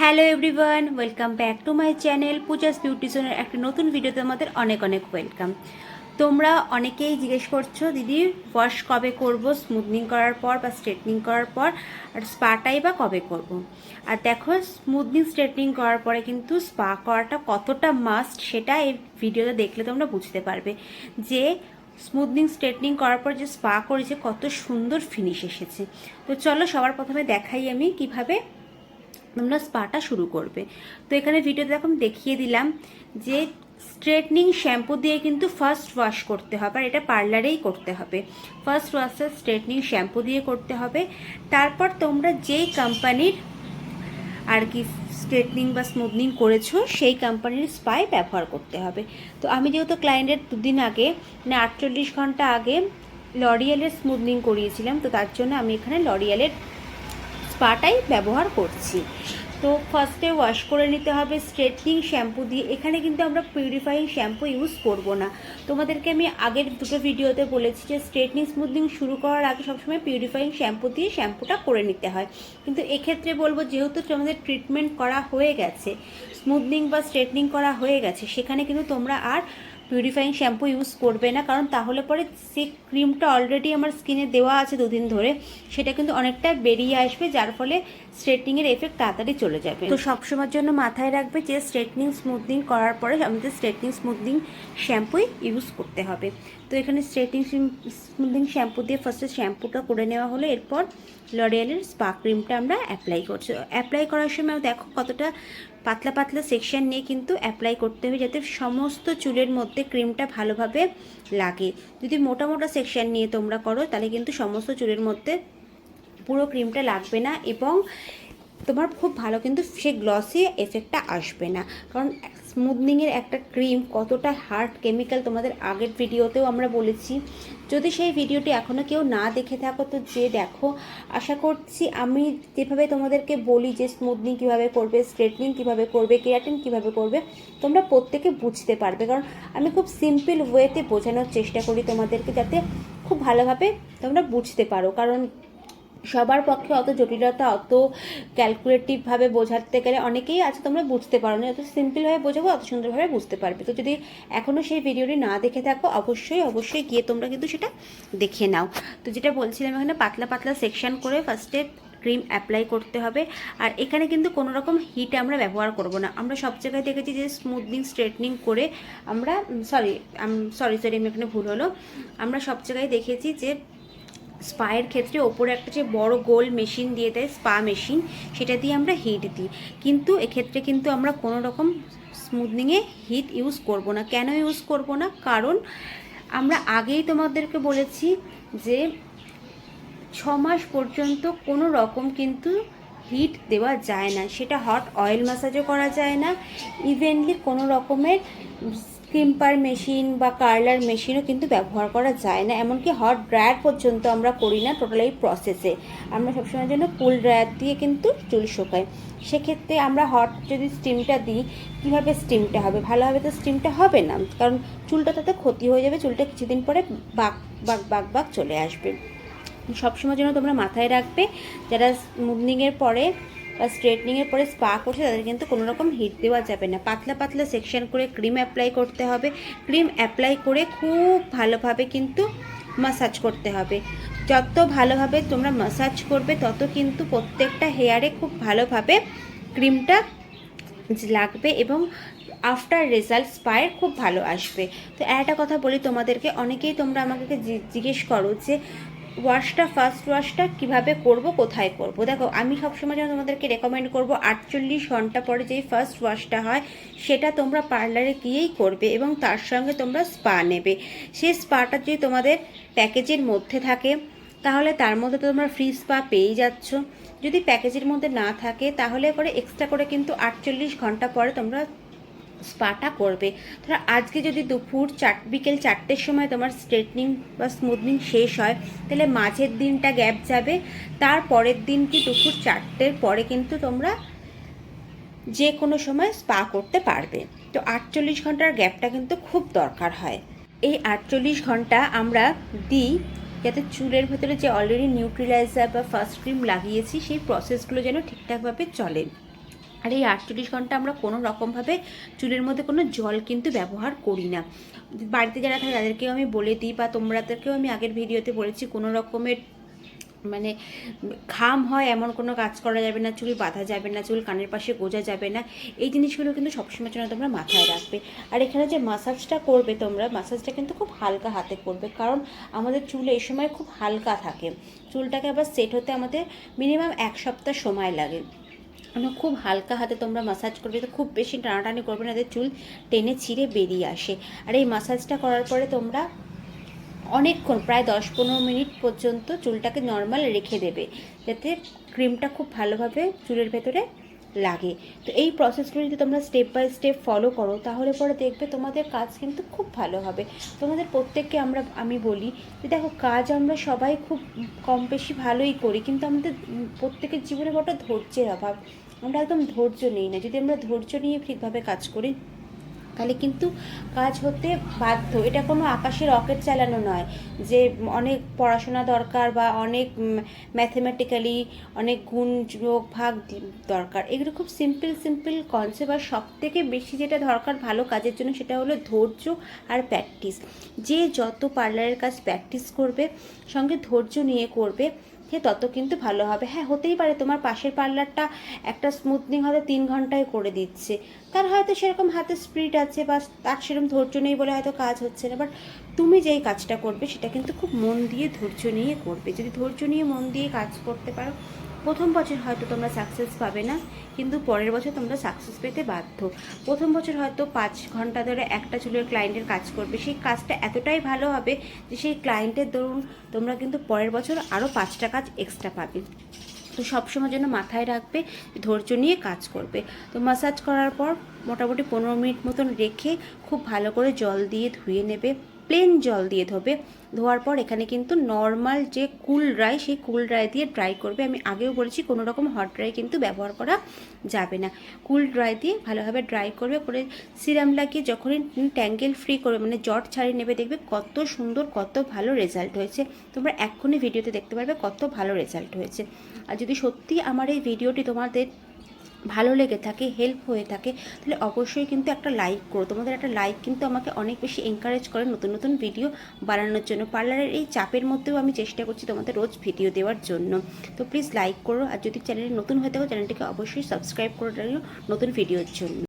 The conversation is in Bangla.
Hello everyone, welcome back to my channel Puja's বিউটিশনের একটা নতুন ভিডিওতে আমাদের অনেক অনেক ওয়েলকাম। তোমরা অনেকেই জিজ্ঞেস করছ, দিদি ওয়াশ কবে করব? স্মুথনিং করার পর বা স্ট্রেটনিং করার পর? আর স্পাটাই বা কবে করব। আর দেখো স্মুথনিং স্ট্রেটনিং করার পরে কিন্তু স্পা করাটা কতটা মাস্ট সেটা এই ভিডিওতে দেখলে তোমরা বুঝতে পারবে যে স্মুথনিং স্ট্রেটনিং করার পর যে স্পা করেছে, কত সুন্দর ফিনিশ এসেছে। তো চলো সবার প্রথমে দেখাই আমি কীভাবে তোমরা স্পাটা শুরু করবে। তো এখানে ভিডিওতে এখন দেখিয়ে দিলাম যে স্ট্রেটনিং শ্যাম্পু দিয়ে কিন্তু ফার্স্ট ওয়াশ করতে হবে আর এটা পার্লারেই করতে হবে। ফার্স্ট ওয়াশটা স্ট্রেটনিং শ্যাম্পু দিয়ে করতে হবে। তারপর তোমরা যেই কোম্পানির আর কি স্ট্রেটনিং বা স্মুথনিং করেছ, সেই কোম্পানির স্পাই ব্যবহার করতে হবে। তো আমি যেহেতু ক্লায়েন্টের দুদিন আগে মানে আটচল্লিশ ঘণ্টা আগে লরিয়ালের স্মুথনিং করিয়েছিলাম, তো তার জন্য আমি এখানে লরিয়ালের স্পাটাই ব্যবহার করছি। তো ফার্স্টে ওয়াশ করে নিতে হবে স্ট্রেটনিং শ্যাম্পু দিয়ে। এখানে কিন্তু আমরা পিউরিফাইং শ্যাম্পু ইউজ করব না। তোমাদেরকে আমি আগের দুটো ভিডিওতে বলেছি যে স্ট্রেটনিং স্মুথনিং শুরু করার আগে সবসময় পিউরিফাইং শ্যাম্পু দিয়ে শ্যাম্পুটা করে নিতে হয়। কিন্তু এক্ষেত্রে বলব, যেহেতু তোমাদের ট্রিটমেন্ট করা হয়ে গেছে স্মুথনিং বা স্ট্রেটনিং করা হয়ে গেছে, সেখানে কিন্তু তোমরা আর পিউরিফাইং শ্যাম্পু ইউজ করবে না। কারণ তাহলে পরে সে ক্রিমটা অলরেডি আমার স্কিনে দেওয়া আছে দুদিন ধরে, সেটা কিন্তু অনেকটা বেরিয়ে আসবে, যার ফলে স্ট্রেটনিংয়ের এফেক্ট তাড়াতাড়ি চলে যাবে। তো সবসময়ের জন্য মাথায় রাখবে যে স্ট্রেটনিং স্মুথনিং করার পরে আমাদের স্ট্রেটনিং স্মুথনিং শ্যাম্পুই ইউজ করতে হবে। তো এখানে স্ট্রেটিং স্মুথনিং শ্যাম্পু দিয়ে ফার্স্টে শ্যাম্পুটা করে নেওয়া হলো, এরপর লরিয়ালের স্পা ক্রিমটা আমরা অ্যাপ্লাই করছি। অ্যাপ্লাই করার সময় দেখো কতটা পাতলা পাতলা সেকশন নিয়ে কিন্তু অ্যাপ্লাই করতে হবে যাতে সমস্ত চুলের মধ্যে ক্রিমটা ভালোভাবে লাগে। যদি মোটা মোটা সেকশন নিয়ে তোমরা করো, তাহলে কিন্তু সমস্ত চুলের মধ্যে পুরো ক্রিমটা লাগবে না এবং তোমার খুব ভালো, কিন্তু সে গ্লসি এফেক্টটা আসবে না। কারণ স্মুথনিংয়ের একটা ক্রিম কতটা হার্ড কেমিক্যাল তোমাদের আগের ভিডিওতেও আমরা বলেছি। যদি সেই ভিডিওটি এখনও কেউ না দেখে থাকো, তো যে দেখো, আশা করছি আমি যেভাবে তোমাদেরকে বলি যে স্মুথনিং কীভাবে করবে স্ট্রেটনিং কীভাবে করবে কেরাটিন কীভাবে করবে, তোমরা প্রত্যেকে বুঝতে পারবে। কারণ আমি খুব সিম্পল ওয়েতে বোঝানোর চেষ্টা করি তোমাদেরকে, যাতে খুব ভালোভাবে তোমরা বুঝতে পারো। কারণ সবার পক্ষে অত জটিলতা, অত ক্যালকুলেটিভভাবে বোঝাতে গেলে অনেকেই আছে, তোমরা বুঝতে পারো না। যত সিম্পলভাবে বোঝাবো, অত সুন্দরভাবে বুঝতে পারবে। তো যদি এখনও সেই ভিডিওটি না দেখে থাকো, অবশ্যই অবশ্যই গিয়ে তোমরা কিন্তু সেটা দেখে নাও। তো যেটা বলছিলাম, এখানে পাতলা পাতলা সেকশন করে ফার্স্টে ক্রিম অ্যাপ্লাই করতে হবে। আর এখানে কিন্তু কোনো রকম হিট আমরা ব্যবহার করব না। আমরা সব জায়গায় দেখেছি যে স্মুথনিং স্ট্রেটনিং করে আমরা সরি সরি সরি আমি এখানে ভুল হলো। আমরা সব জায়গায় দেখেছি যে স্পায়ের ক্ষেত্রে ওপরে একটা যে বড় গোল মেশিন দিয়ে দেয়, স্পা মেশিন, সেটা দিয়ে আমরা হিট দিই। কিন্তু এক্ষেত্রে কিন্তু আমরা কোনো রকম স্মুথনিংয়ে হিট ইউজ করব না। কেন ইউজ করব না? কারণ আমরা আগেই তোমাদেরকে বলেছি যে ছ মাস পর্যন্ত কোনো রকম কিন্তু হিট দেওয়া যায় না। সেটা হট অয়েল ম্যাসাজও করা যায় না। ইভেনলি কোনো রকমের ক্রিম্পার মেশিন বা কার্লার মেশিনও কিন্তু ব্যবহার করা যায় না, এমনকি হট ড্রায়ার পর্যন্ত আমরা করি না টোটাল এই প্রসেসে আমরা সবসময়ের জন্য কুল ড্রায়ার দিয়ে কিন্তু চুল শোকাই। সেক্ষেত্রে আমরা হট যদি স্টিমটা দিই, কীভাবে স্টিমটা হবে? ভালোভাবে তো স্টিমটা হবে না, কারণ চুলটা তাতে ক্ষতি হয়ে যাবে, চুলটা কিছুদিন পরে বাক বাক বাক বাক চলে আসবে। সবসময় জন্য তোমরা মাথায় রাখবে, যারা মুভনিংয়ের পরে বা স্ট্রেটনিংয়ের পরে স্পা করছে, তাদের কিন্তু কোনো রকম হিট দেওয়া যাবে না। পাতলা পাতলা সেকশন করে ক্রিম অ্যাপ্লাই করতে হবে। ক্রিম অ্যাপ্লাই করে খুব ভালোভাবে কিন্তু মাসাজ করতে হবে। যত ভালোভাবে তোমরা মাসাজ করবে, তত কিন্তু প্রত্যেকটা হেয়ারে খুব ভালোভাবে ক্রিমটা লাগবে এবং আফটার রেজাল্ট স্পায়ের খুব ভালো আসবে। তো একটা কথা বলি তোমাদেরকে, অনেকেই তোমরা আমাকে জিজ্ঞেস করো যে ওয়াশটা ফার্স্ট ওয়াশটা কীভাবে করব, কোথায় করব? দেখো, আমি সবসময় যেন তোমাদেরকে রেকমেন্ড করব, আটচল্লিশ ঘণ্টা পরে যেই ফার্স্ট ওয়াশটা হয়, সেটা তোমরা পার্লারে গিয়েই করবে এবং তার সঙ্গে তোমরা স্পা নেবে। সেই স্পাটা যদি তোমাদের প্যাকেজের মধ্যে থাকে, তাহলে তার মধ্যে তো তোমরা ফ্রি স্পা পেয়েই যাচ্ছ। যদি প্যাকেজের মধ্যে না থাকে, তাহলে পরে এক্সট্রা করে কিন্তু আটচল্লিশ ঘণ্টা পরে তোমরা স্পাটা করবে। ধরো আজকে যদি দুপুর চার, বিকেল চারটের সময় তোমার স্ট্রেটনিং বা স্মুথনিং শেষ হয়, তাহলে মাঝের দিনটা গ্যাপ যাবে। তার পরের দিন কি দুপুর চারটের পরে কিন্তু তোমরা যে কোনো সময় স্পা করতে পারবে। তো আটচল্লিশ ঘণ্টার গ্যাপটা কিন্তু খুব দরকার হয়। এই আটচল্লিশ ঘণ্টা আমরা দিই যাতে চুলের ভেতরে যে অলরেডি নিউট্রিলাইজার বা ফার্স্ট ক্রিম লাগিয়েছি, সেই প্রসেসগুলো যেন ঠিকঠাকভাবে চলে। আর এই আটচল্লিশ ঘণ্টা আমরা কোনো রকমভাবে চুলের মধ্যে কোনো জল কিন্তু ব্যবহার করি না। বাড়িতে যারা থাকে তাদেরকেও আমি বলে দিই বা তোমরাদেরকেও আমি আগের ভিডিওতে বলেছি কোনো রকমের মানে ঘাম হয় এমন কোনো কাজ করা যাবে না, চুল বাঁধা যাবে না, চুল কানের পাশে গোজা যাবে না। এই জিনিসগুলো কিন্তু সবসময় জন্য তোমরা মাথায় রাখবে। আর এখানে যে মাসাজটা করবে তোমরা মাসাজটা কিন্তু খুব হালকা হাতে করবে কারণ আমাদের চুল এই সময় খুব হালকা থাকে। চুলটাকে আবার সেট হতে আমাদের মিনিমাম এক সপ্তাহ সময় লাগে। মানে খুব হালকা হাতে তোমরা মাসাজ করবে, তো খুব বেশি টানাটানি করবে না চুল টেনে ছিঁড়ে বেরিয়ে আসে। আর এই মাসাজটা করার পরে তোমরা অনেকক্ষণ, প্রায় দশ পনেরো মিনিট পর্যন্ত চুলটাকে নর্মাল রেখে দেবে, যাতে ক্রিমটা খুব ভালোভাবে চুলের ভেতরে লাগে। তো এই প্রসেসগুলো যদি তোমরা স্টেপ বাই স্টেপ ফলো করো, তাহলে পরে দেখবে তোমাদের কাজ কিন্তু খুব ভালো হবে। তোমাদের প্রত্যেককে আমরা, আমি বলি যে দেখো, কাজ আমরা সবাই খুব কম বেশি ভালোই করি, কিন্তু আমাদের প্রত্যেকের জীবনে বড় ধৈর্যের অভাব। আমরা একদম ধৈর্য নিই না। যদি আমরা ধৈর্য নিয়ে ঠিকভাবে কাজ করি, তাহলে কিন্তু কাজ হতে বাধ্য। এটা কোনো আকাশে রকেট চালানো নয় যে অনেক পড়াশোনা দরকার বা অনেক ম্যাথমেটিক্যালি অনেক গুণ যোগ ভাগ দরকার। এগুলো খুব সিম্পল সিম্পল কনসেপ্ট আর সব থেকে বেশি যেটা দরকার ভালো কাজের জন্য সেটা হলো ধৈর্য আর প্র্যাকটিস যে যত পার্লারের কাজ প্র্যাকটিস করবে, সঙ্গে ধৈর্য নিয়ে করবে তত কিন্তু ভালো হবে। হ্যাঁ হতেই পারে তোমার পাশের পার্লারটা একটা স্মুথনিং হয়তো তিন ঘন্টায় করে দিচ্ছে। তার হয়তো সেরকম হাতে স্পিড আছে বা তার সেরকম ধৈর্য নেই বলে হয়তো কাজ হচ্ছে না বাট তুমি যেই কাজটা করবে সেটা কিন্তু খুব মন দিয়ে ধৈর্য নিয়ে করবে। যদি ধৈর্য নিয়ে মন দিয়ে কাজ করতে পারো প্রথম বছর হয়তো তোমরা সাকসেস পাবে না, কিন্তু পরের বছর তোমরা সাকসেস পেতে বাধ্য। প্রথম বছর হয়তো পাঁচ ঘণ্টা ধরে একটা চুলের ক্লায়েন্টের কাজ করবে। সেই কাজটা এতটাই ভালো হবে যে সেই ক্লায়েন্টের দরুন তোমরা কিন্তু পরের বছর আরও পাঁচটা কাজ এক্সট্রা পাবে। তো সবসময় জন্য মাথায় রাখবে, ধৈর্য নিয়ে কাজ করবে। তো মাসাজ করার পর মোটামুটি পনেরো মিনিট মতন রেখে খুব ভালো করে জল দিয়ে ধুয়ে নেবে। প্লেন জল দিয়ে ধোবে। ধোয়ার পর এখানে কিন্তু নর্মাল যে কুল ড্রাই সেই কুল ড্রাই দিয়ে ড্রাই করবে। আমি আগেও বলেছি, কোনো রকম হট ড্রাই কিন্তু ব্যবহার করা যাবে না। কুল ড্রাই দিয়ে ভালোভাবে ড্রাই করবে, করে সিরাম লাগিয়ে যখনই ট্যাঙ্গেল ফ্রি করবে মানে জট ছাড়িয়ে নেবে, দেখবে কত সুন্দর, কত ভালো রেজাল্ট হয়েছে। তোমরা এক্ষুনি ভিডিওতে দেখতে পারবে কত ভালো রেজাল্ট হয়েছে। আর যদি সত্যি আমার এই ভিডিওটি তোমাদের ভালো লেগে থাকে হেল্প হয়ে থাকে, তাহলে অবশ্যই কিন্তু একটা লাইক করো। তোমাদের একটা লাইক কিন্তু আমাকে অনেক বেশি এনকারেজ করে নতুন নতুন ভিডিও বানানোর জন্য। পার্লারের এই চাপের মধ্যেও আমি চেষ্টা করছি তোমাদের রোজ ভিডিও দেওয়ার জন্য। তো প্লিজ লাইক করো, আর যদি চ্যানেলে নতুন হয়ে থাকো চ্যানেলটিকে অবশ্যই সাবস্ক্রাইব করে রাখো নতুন ভিডিওর জন্য।